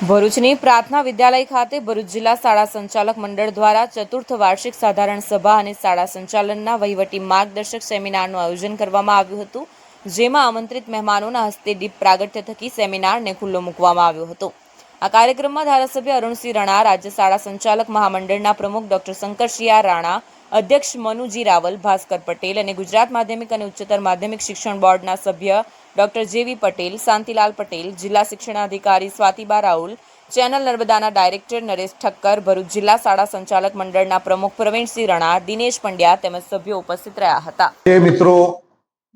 ભરૂચની પ્રાર્થના વિદ્યાલય ખાતે ભરૂચ જિલ્લા શાળા સંચાલક મંડળ દ્વારા ચતુર્થ વાર્ષિક સાધારણ સભા અને શાળા સંચાલનના વહીવટી માર્ગદર્શક સેમિનારનું આયોજન કરવામાં આવ્યું હતું, જેમાં આમંત્રિત મહેમાનોના હસ્તે દીપ પ્રાગટ્ય થકી સેમિનારને ખુલ્લો મૂકવામાં આવ્યો હતો. આ કાર્યક્રમમાં ધારાસભ્ય અરુણસિંહ રણા, રાજ્ય શાળા સંચાલક મહામંડળના પ્રમુખ ડોક્ટર શંકરસિંહ રાણા અધ્યક્ષ મનુજી રાવલ, ભાસ્કર પટેલ અને ગુજરાત માધ્યમિક અને ઉચ્ચતર માધ્યમિક શિક્ષણ બોર્ડના સભ્ય ડોક્ટર જેવી પટેલ, શાંતિલાલ પટેલ, જિલ્લા શિક્ષણાધિકારી સ્વાતિબા રાઉલ, ચેનલ નર્મદાના ડાયરેક્ટર નરેશ ઠક્કર, ભરૂચ જિલ્લા શાળા સંચાલક મંડળના પ્રમુખ પ્રવીણસિંહ રણા, દિનેશ પંડ્યા તેમજ સભ્યો ઉપસ્થિત રહ્યા હતા. મિત્રો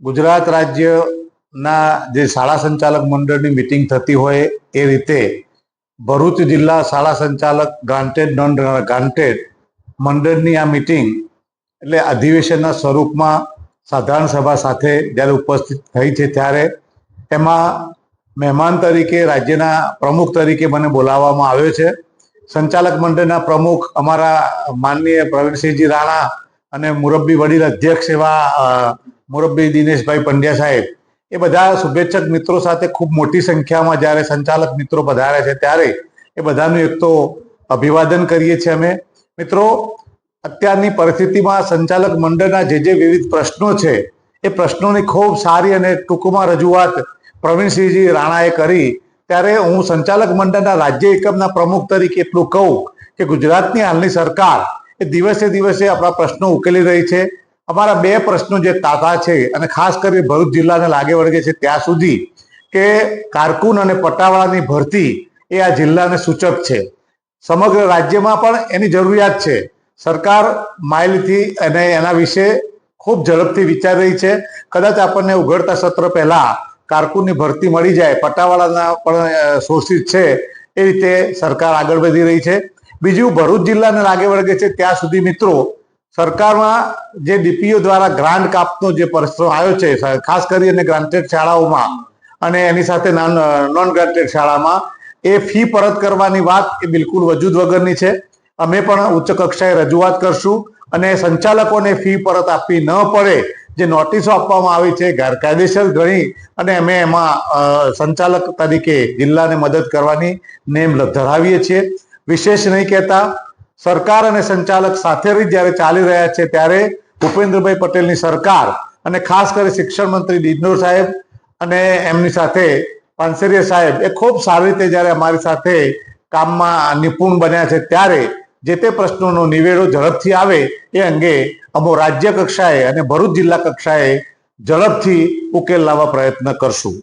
ગુજરાત રાજ્યના જે શાળા સંચાલક મંડળની મિટિંગ થતી હોય એ રીતે ભરૂચ જિલ્લા શાળા સંચાલક ગ્રાન્ટેડ નોન ગ્રાન્ટેડ મંડળની આ મિટિંગ એટલે અધિવેશનના સ્વરૂપમાં સાધારણ સભા સાથે જ્યારે ઉપસ્થિત થઈ છે ત્યારે એમાં મહેમાન તરીકે રાજ્યના પ્રમુખ તરીકે મને બોલાવવામાં આવ્યો છે. સંચાલક મંડળના પ્રમુખ અમારા માનનીય પ્રવીણસિંહજી રાણા અને મુરબ્બી વડીલ અધ્યક્ષ એવા મુરબ્બી દિનેશભાઈ પંડ્યા સાહેબ, એ બધા શુભેચ્છક મિત્રો સાથે ખૂબ મોટી સંખ્યામાં જ્યારે સંચાલક મિત્રો પધારે છે ત્યારે એ બધાનું એક તો અભિવાદન કરીએ છીએ અમે. મિત્રો અત્યારની પરિસ્થિતિમાં સંચાલક મંડળના જે જે વિવિધ પ્રશ્નો છે, એ પ્રશ્નોની ખૂબ સારી અને ટૂંકમાં રજૂઆત પ્રવીણસિંહજી રાણાએ કરી. ત્યારે હું સંચાલક મંડળના રાજ્ય એકમના પ્રમુખ તરીકે એટલું કહું કે ગુજરાતની હાલની સરકાર એ દિવસે દિવસે આપણા પ્રશ્નો ઉકેલી રહી છે. અમારા બે પ્રશ્નો જે તાતા છે અને ખાસ કરી ભરૂચ જિલ્લાને લાગે વળગે છે ત્યાં સુધી કે કારકુન અને પટાવાળાની ભરતી એ આ જિલ્લાને સૂચક છે. સમગ્ર રાજ્યમાં પણ એની જરૂરિયાત છે. સરકાર માઇલથી અને એના વિશે ખૂબ ઝડપથી વિચારી રહી છે. કદાચ આપણને ઉઘડતા સત્ર પહેલા કારકુનની ભરતી મળી જાય, પટાવાળાના પણ સોર્સિસ છે, એ રીતે સરકાર આગળ વધી રહી છે. બીજું ભરૂચ જિલ્લાને લાગે વળગે છે, ત્યાં સુધી મિત્રો સરકારમાં જે ડીપીઓ દ્વારા ગ્રાન્ટ કાપનો જે પ્રશ્ન આવ્યો છે ખાસ કરીને ગ્રાન્ટેડ શાળાઓમાં અને એની સાથે નોન ગ્રાન્ટેડ શાળામાં, એ ફી પરત કરવાની વાત એ બિલકુલ વજૂદ વગરની છે. અમે પણ ઉચ્ચ કક્ષાએ રજૂઆત કરશું અને સંચાલકોને ફી પરત આપવી ન પડે જે નોટિસો આપવામાં આવી છે, ગેરકાયદેસર ગણી અને અમે એમાં સંચાલક તરીકે જિલ્લાને મદદ કરવાની નેમ ધરાવીએ છીએ. વિશેષ નહીં કહેતા, સરકાર અને સંચાલક સાથે જ્યારે ચાલી રહ્યા છે ત્યારે ભૂપેન્દ્રભાઈ પટેલની સરકાર અને ખાસ કરી શિક્ષણ મંત્રી દિનોર સાહેબ અને એમની સાથે પાનસેરિયા સાહેબ એ ખૂબ સારી રીતે જ્યારે અમારી સાથે કામમાં નિપુણ બન્યા છે ત્યારે જે તે પ્રશ્નોનો નિવેડો ઝડપથી આવે એ અંગે અમો રાજ્ય કક્ષાએ અને ભરૂચ જિલ્લા કક્ષાએ ઝડપથી ઉકેલ લાવવા પ્રયત્ન કરશું.